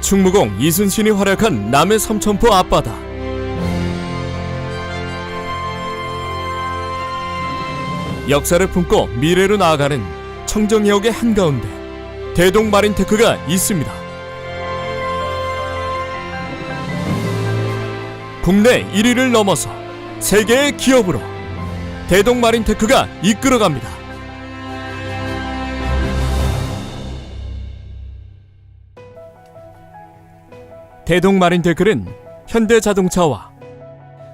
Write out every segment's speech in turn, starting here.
충무공 이순신이 활약한 남해 삼천포 앞바다. 역사를 품고 미래로 나아가는 청정해역의 한가운데 대동 마린테크가 있습니다. 국내 1위를 넘어서 세계의 기업으로 대동 마린테크가 이끌어갑니다. 대동 마린테크는 현대자동차와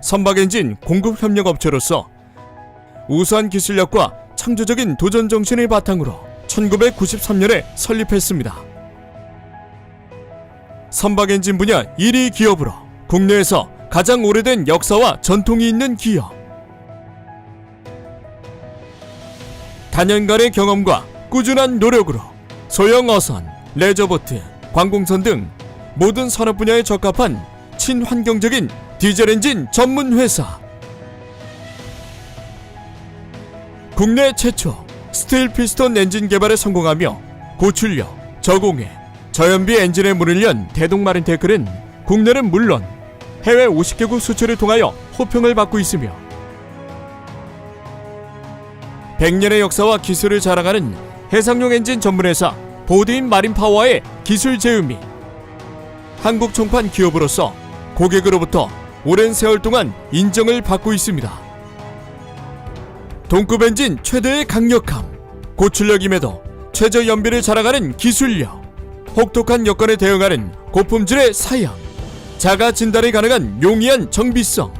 선박엔진 공급 협력 업체로서 우수한 기술력과 창조적인 도전 정신을 바탕으로 1993년에 설립했습니다. 선박 엔진 분야 1위 기업으로 국내에서 가장 오래된 역사와 전통이 있는 기업. 단연간의 경험과 꾸준한 노력으로 소형 어선, 레저보트, 관공선 등 모든 산업 분야에 적합한 친환경적인 디젤 엔진 전문 회사. 국내 최초 스틸 피스톤 엔진 개발에 성공하며 고출력, 저공해, 저연비 엔진의 문을 연 대동마린테크는 국내는 물론 해외 50개국 수출을 통하여 호평을 받고 있으며 100년의 역사와 기술을 자랑하는 해상용 엔진 전문회사 보드인 마린파워의 기술 제휴 및 한국 총판 기업으로서 고객으로부터 오랜 세월 동안 인정을 받고 있습니다. 동급 엔진 최대의 강력함, 고출력임에도 최저 연비를 자랑하는 기술력, 혹독한 여건에 대응하는 고품질의 사양, 자가 진단이 가능한 용이한 정비성.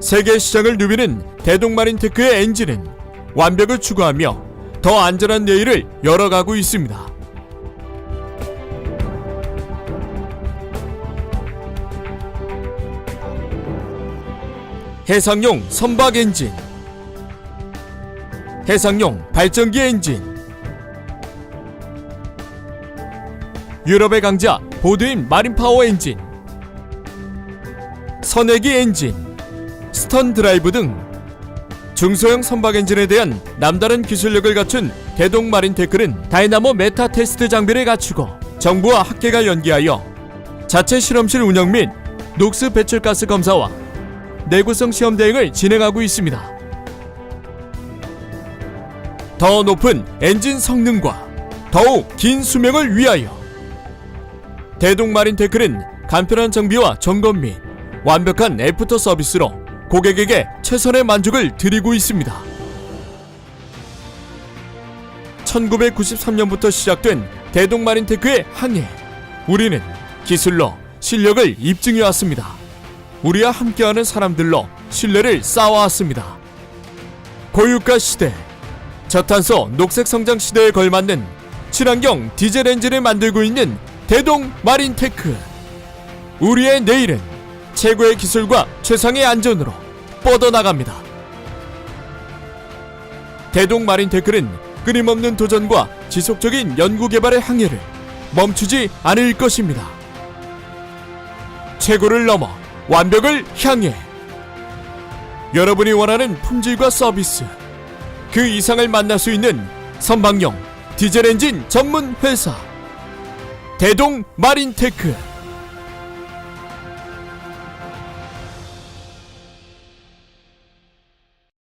세계 시장을 누비는 대동마린테크의 엔진은 완벽을 추구하며 더 안전한 내일을 열어가고 있습니다. 해상용 선박 엔진. 해상용 발전기 엔진. 유럽의 강자 보드인 마린파워 엔진. 선해기 엔진. 스턴 드라이브 등 중소형 선박 엔진에 대한 남다른 기술력을 갖춘 대동 마린 테크는 다이나모 메타 테스트 장비를 갖추고 정부와 학계가 연계하여 자체 실험실 운영 및 녹스 배출가스 검사와 내구성 시험 대행을 진행하고 있습니다. 더 높은 엔진 성능과 더욱 긴 수명을 위하여 대동 마린 테크는 간편한 정비와 점검 및 완벽한 애프터 서비스로 고객에게 최선의 만족을 드리고 있습니다. 1993년부터 시작된 대동 마린테크의 항해. 우리는 기술로 실력을 입증해 왔습니다. 우리와 함께하는 사람들로 신뢰를 쌓아왔습니다. 고유가 시대, 저탄소 녹색 성장 시대에 걸맞는 친환경 디젤 엔진을 만들고 있는 대동 마린테크. 우리의 내일은 최고의 기술과 최상의 안전으로 뻗어나갑니다. 대동 마린테크는 끊임없는 도전과 지속적인 연구 개발의 항해를 멈추지 않을 것입니다. 최고를 넘어 완벽을 향해. 여러분이 원하는 품질과 서비스 그 이상을 만날 수 있는 선박용 디젤 엔진 전문 회사 대동 마린테크